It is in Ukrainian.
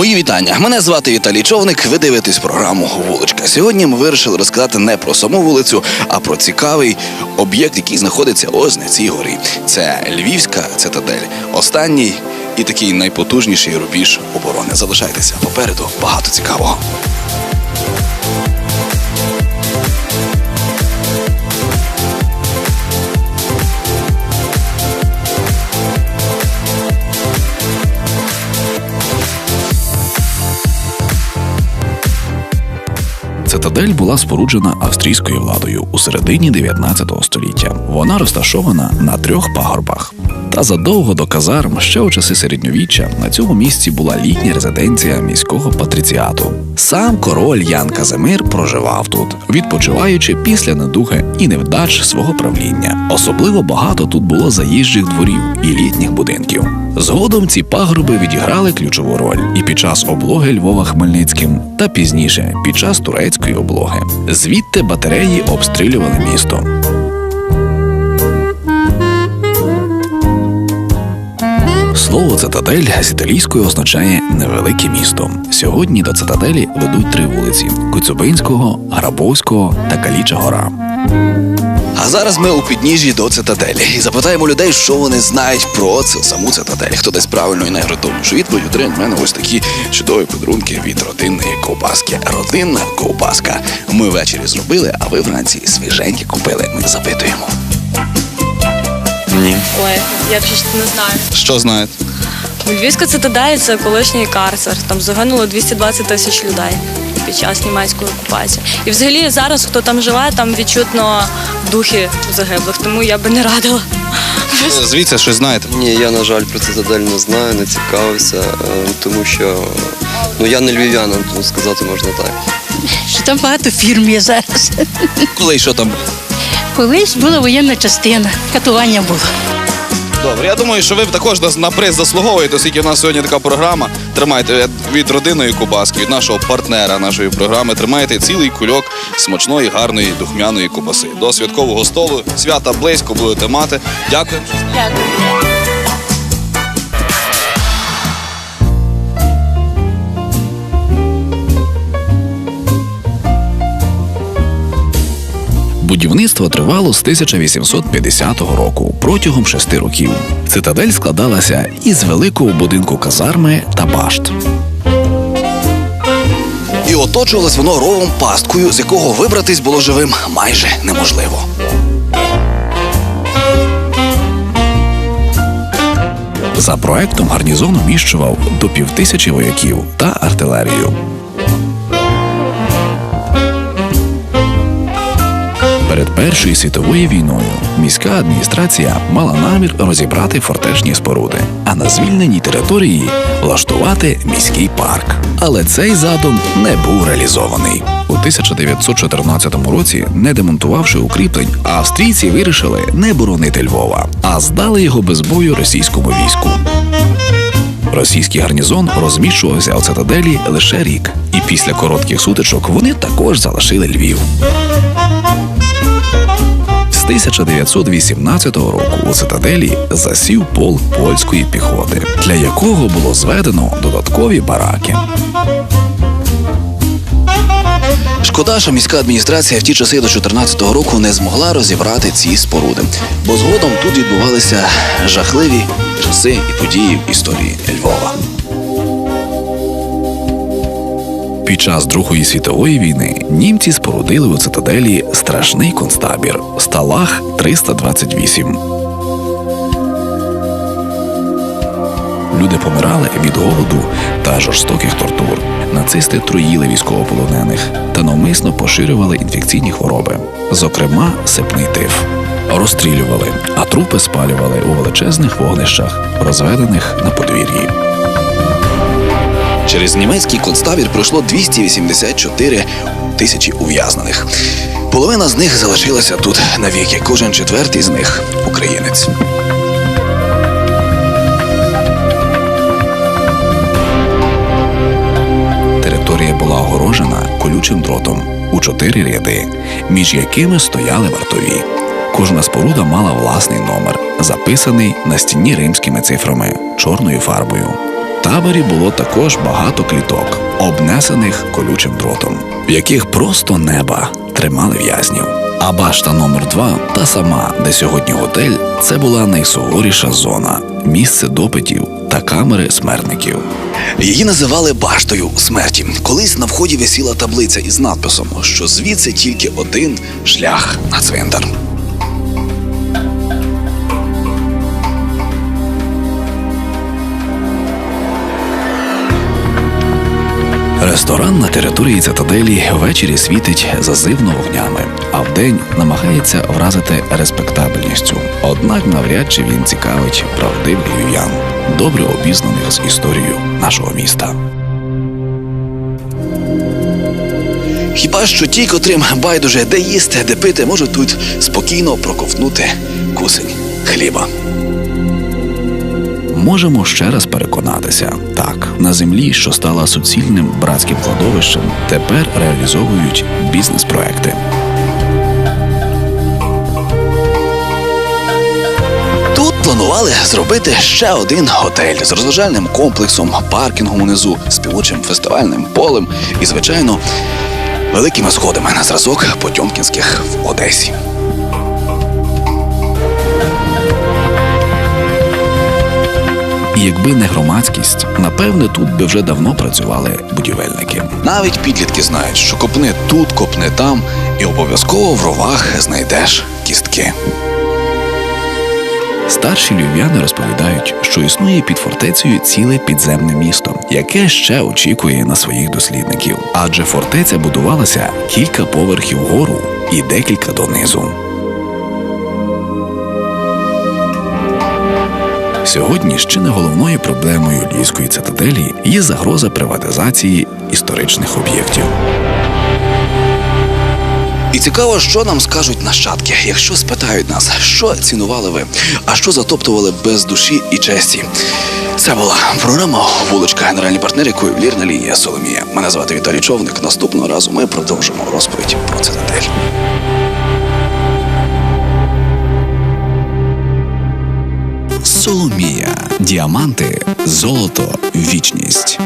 Мої вітання. Мене звати Віталій Човник. Ви дивитесь програму Вуличка. Сьогодні ми вирішили розказати не про саму вулицю, а про цікавий об'єкт, який знаходиться ось на цій горі. Це Львівська цитадель. Останній і такий найпотужніший рубіж оборони. Залишайтеся попереду. Багато цікавого. Цитадель була споруджена австрійською владою у середині 19 століття. Вона розташована на трьох пагорбах. Та задовго до казарм, ще у часи середньовіччя, на цьому місці була літня резиденція міського патріціату. Сам король Ян Казимир проживав тут, відпочиваючи після недуги і невдач свого правління. Особливо багато тут було заїжджих дворів і літніх будинків. Згодом ці пагорби відіграли ключову роль і під час облоги Львова Хмельницьким, та пізніше під час турецької облоги. Звідти батареї обстрілювали місто. Слово цитадель з італійською означає невелике місто. Сьогодні до цитаделі ведуть три вулиці: Коцюбинського, Грабовського та Каліча Гора. А зараз ми у підніжжі до цитаделі і запитаємо людей, що вони знають про це саму цитадель. Хто дасть правильну і найгротовнішу відповідь отримає в мене ось такі чудові подарунки від родинної ковбаски. Родинна ковбаска. Ми ввечері зробили, а ви вранці свіженькі купили. Ми запитуємо. Ні. Ой, я взагалі не знаю. Що знаєте? Львівська цитадель це колишній карцер. Там загинуло 220 тисяч людей під час німецької окупації. І взагалі зараз, хто там живе, там відчутно духи загиблих, тому я би не радила. Звідси щось знаєте. Ні, я, на жаль, про цитадель не знаю, не цікавився, е, тому що ну, я не львів'янин, тому сказати можна так. що там багато фірм є зараз. Коли і що там? Колись була воєнна частина, катування було. Добре, я думаю, що ви також на- на приз заслуговуєте, оскільки в нас сьогодні така програма. Тримайте від- від кубаски, від нашого партнера нашої програми. Тримайте цілий кульок смачної, гарної духмяної кубаси. До святкового столу свята близько будете мати. Дякую. Будівництво тривало з 1850 року протягом шести років. Цитадель складалася із великого будинку казарми та башт. І оточувалось воно ровом пасткою, з якого вибратись було живим майже неможливо. За проектом гарнізон вміщував до півтисячі вояків та артилерію. Першою світовою війною міська адміністрація мала намір розібрати фортечні споруди, а на звільненій території влаштувати міський парк. Але цей задум не був реалізований. У 1914 році, не демонтувавши укріплень, австрійці вирішили не боронити Львова, а здали його без бою російському війську. Російський гарнізон розміщувався у цитаделі лише рік, після коротких сутичок вони також залишили Львів. З 1918 року у цитаделі засів полк польської піхоти, для якого було зведено додаткові бараки. Шкода, що міська адміністрація в ті часи до 14-го року не змогла розібрати ці споруди, бо згодом тут відбувалися жахливі часи і події в історії Львова. Під час Другої світової війни німці спорудили у цитаделі страшний концтабір Сталах 328. Люди помирали від голоду та жорстоких тортур. Нацисти труїли військовополонених та навмисно поширювали інфекційні хвороби, зокрема сипний тиф. Розстрілювали, а трупи спалювали у величезних вогнищах, розведених на подвір'ї. Через німецький концтабір пройшло 284 тисячі ув'язнених. Половина з них залишилася тут навіки. Кожен четвертий з них українець. Територія була огорожена колючим дротом у чотири ряди, між якими стояли вартові. Кожна споруда мала власний номер, записаний на стіні римськими цифрами чорною фарбою. Таборі було також багато кліток, обнесених колючим дротом, в яких просто неба тримали в'язнів. А башта номер 2 та сама, де сьогодні готель, це була найсуворіша зона, місце допитів та камери смертників. Її називали баштою смерті. Колись на вході висіла таблиця із надписом, що звідси тільки один шлях на цвинтар. Ресторан на території цитаделі ввечері світить зазивно вогнями, а вдень намагається вразити респектабельністю. Однак навряд чи він цікавить правдивих львів'ян, добре обізнаних з історією нашого міста. Хіба що ті, котрим байдуже де їсти, де пити, можуть тут спокійно проковтнути кусень хліба. Можемо ще раз переконатися: так, на землі, що стала суцільним братським кладовищем, тепер реалізовують бізнес-проекти. Планували зробити ще один готель з розважальним комплексом, паркінгом унизу, співучим фестивальним полем і, звичайно, великими сходами на зразок Потьомкінських в Одесі. І якби не громадськість, напевне, тут би вже давно працювали будівельники. Навіть підлітки знають, що копни тут, копни там, і обов'язково в ровах знайдеш кістки. Старші львів'яни розповідають, що існує під фортецею ціле підземне місто, яке ще очікує на своїх дослідників. Адже фортеця будувалася кілька поверхів вгору і декілька донизу. Сьогодні ще не головною проблемою львівської цитаделі є загроза приватизації історичних об'єктів. І цікаво, що нам скажуть нащадки, якщо спитають нас, що цінували ви, а що затоптували без душі і честі. Це була програма Вуличка, генеральний партнер, якої ювелірна лінія Соломія. Мене звати Віталій Човник. Наступного разу ми продовжимо розповідь про цитадель. Соломія. Діаманти, золото, вічність.